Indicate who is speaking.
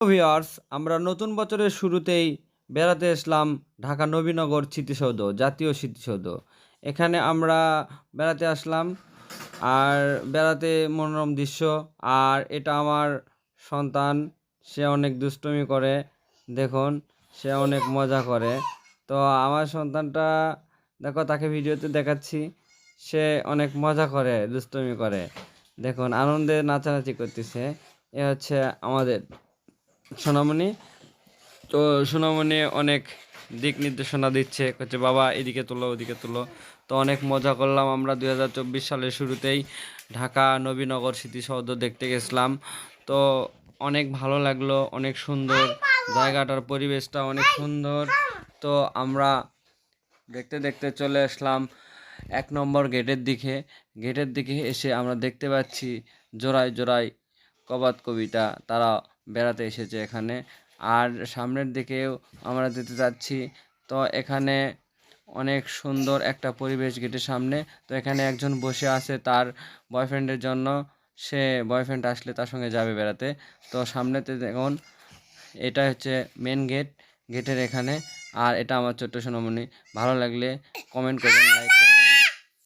Speaker 1: Viewers আমরা নতুন বছরের শুরুতেই বেড়াতে আসলাম ঢাকা নবীনগর স্মৃতিসৌধ, জাতীয় স্মৃতিসৌধ। এখানে আমরা বেড়াতে আসলাম আর বেড়াতে মনোরম দৃশ্য, আর এটা আমার সন্তান, সে অনেক দুষ্টমি করে, দেখুন, সে অনেক মজা করে। তো আমার সন্তানটা, দেখো, তাকে ভিডিওতে দেখাচ্ছি, সে অনেক মজা করে, দুষ্টমি করে। দেখুন, আনন্দে নাচানাচি করতেছে, এ হচ্ছে আমাদের সোনামণি। তো সোনামণি অনেক দিক নির্দেশনা দিচ্ছে হচ্ছে বাবা, এদিকে তুলো, ওদিকে তুলো। তো অনেক মজা করলাম আমরা দুই হাজার চব্বিশ সালের শুরুতেই ঢাকা নবীনগর স্মৃতিসৌধ দেখতে গেছিলাম। তো অনেক ভালো লাগল, অনেক সুন্দর জায়গাটার পরিবেশটা অনেক সুন্দর। তো আমরা দেখতে দেখতে চলে আসলাম এক নম্বর গেটের দিকে। গেটের দিকে এসে আমরা দেখতে পাচ্ছি জোড়ায় জোড়ায় কবাত কবিতা, তারা বেড়াতে এসেছে এখানে। আর সামনের দিকেও আমরা যেতে যাচ্ছি। তো এখানে অনেক সুন্দর একটা পরিবেশ গেটের সামনে। তো এখানে একজন বসে আছে তার বয়ফ্রেন্ডের জন্য। সে বয়ফ্রেন্ড আসলে তার সঙ্গে যাবে বেড়াতে। তো সামনেতে দেখুন, এটা হচ্ছে মেন গেট গেটের এখানে। আর এটা আমার ছোট্ট সোনামণি। ভালো লাগলে কমেন্ট করবেন লাইক করবেন।